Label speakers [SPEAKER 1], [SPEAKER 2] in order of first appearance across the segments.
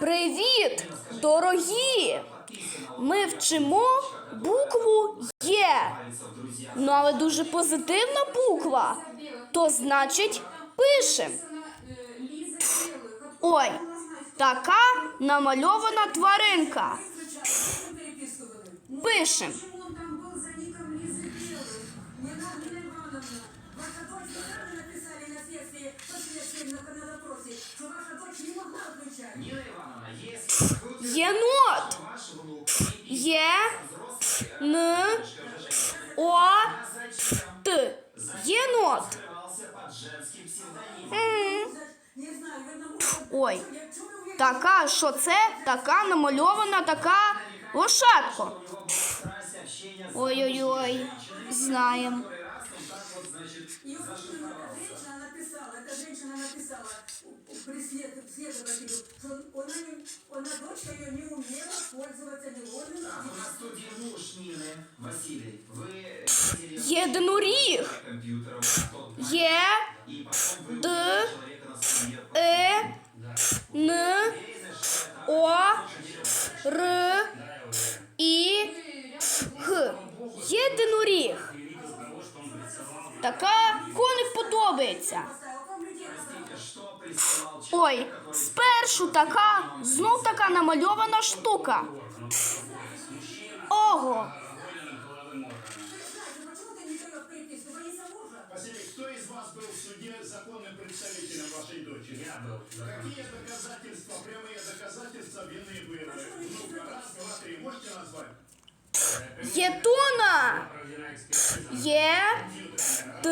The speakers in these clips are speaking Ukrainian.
[SPEAKER 1] Привіт, дорогі! Ми вчимо букву Є. Ну, але дуже позитивна буква. То значить, пишем. Ой, така намальована тваринка. Пишем.
[SPEAKER 2] Почему он
[SPEAKER 1] Н. О.
[SPEAKER 3] зачем
[SPEAKER 1] Т. Єнот.
[SPEAKER 3] скрывался под женским псевдонимом?
[SPEAKER 2] Не знаю, вы на мой
[SPEAKER 1] Ой.
[SPEAKER 2] Я чую, вы
[SPEAKER 1] Така, що це? Така намальована така лошадка.
[SPEAKER 3] У него была страсть общения с
[SPEAKER 1] Ой-ой-ой, знаємо.
[SPEAKER 3] который раз он так вот, значит,
[SPEAKER 2] И вот эта
[SPEAKER 3] зашифровался.
[SPEAKER 2] женщина написала, эта женщина написала при след- следователю, что она, не, она дочка ее не умела пользоваться невольным
[SPEAKER 1] Єдиноріг.
[SPEAKER 3] компьютером в тот момент,
[SPEAKER 1] Є.
[SPEAKER 3] и потом вы
[SPEAKER 1] Д.
[SPEAKER 3] увидели человека на стене.
[SPEAKER 1] Е. Н.
[SPEAKER 3] Уверены, что это
[SPEAKER 1] О. Р. І. Г. Єдиноріг. Така коник подобається.
[SPEAKER 2] поставила. Вам людей
[SPEAKER 3] Простите, что присылал человек,
[SPEAKER 1] Ой,
[SPEAKER 3] который
[SPEAKER 1] спершу така, знов така намальована штука.
[SPEAKER 4] вас был в суде законным представителем вашей дочери? Я был. Какие доказательства, прямые доказательства вины были? Ну-ка, раз, два, три, можете назвать?
[SPEAKER 1] Єтона. Є. Т.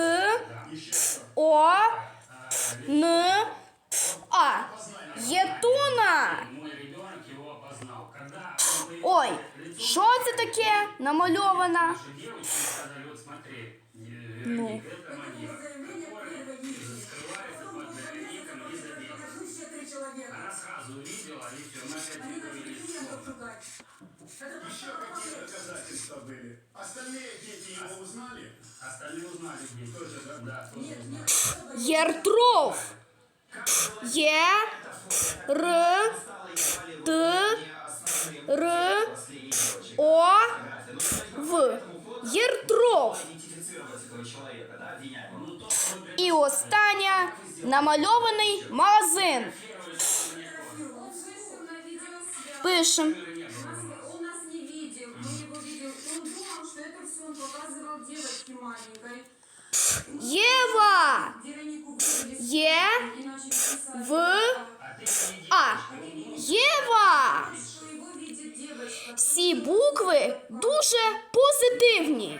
[SPEAKER 4] Еще что?
[SPEAKER 1] О. Н. А. Єтона.
[SPEAKER 5] Мой ребенок его опознал. Когда он появился
[SPEAKER 1] Ой,
[SPEAKER 5] лицо
[SPEAKER 1] що це таке намальована?
[SPEAKER 5] нашей увидела, и все, мы опять
[SPEAKER 2] Они начали
[SPEAKER 5] договорились.
[SPEAKER 2] клиентов шукать. Это
[SPEAKER 4] Еще какие доказательства были? Остальные дети его узнали?
[SPEAKER 5] Остальные узнали, где
[SPEAKER 4] Тоже, да?
[SPEAKER 5] Да, тоже
[SPEAKER 2] Нет,
[SPEAKER 5] узнали.
[SPEAKER 2] нет, особо
[SPEAKER 1] Єртров. Є. Р.
[SPEAKER 3] стала едва ли
[SPEAKER 1] Т.
[SPEAKER 3] не основным
[SPEAKER 1] Р.
[SPEAKER 3] последней девочек.
[SPEAKER 1] О.
[SPEAKER 3] Ну, давайте,
[SPEAKER 1] В. Єртров.
[SPEAKER 3] идентифицировать этого человека, да, обвиняемого. Ну, то,
[SPEAKER 1] І остання намальований магазин. Пишем.
[SPEAKER 6] Он нас не видел, мы его видел. Он думал, что это все он показывал девочке маленькой.
[SPEAKER 1] Єва.
[SPEAKER 6] Веронику вывели с
[SPEAKER 1] Є.
[SPEAKER 6] и начали писать.
[SPEAKER 1] В. А. Єва.
[SPEAKER 6] Что его видит девочка.
[SPEAKER 1] Всі букви дуже позитивні.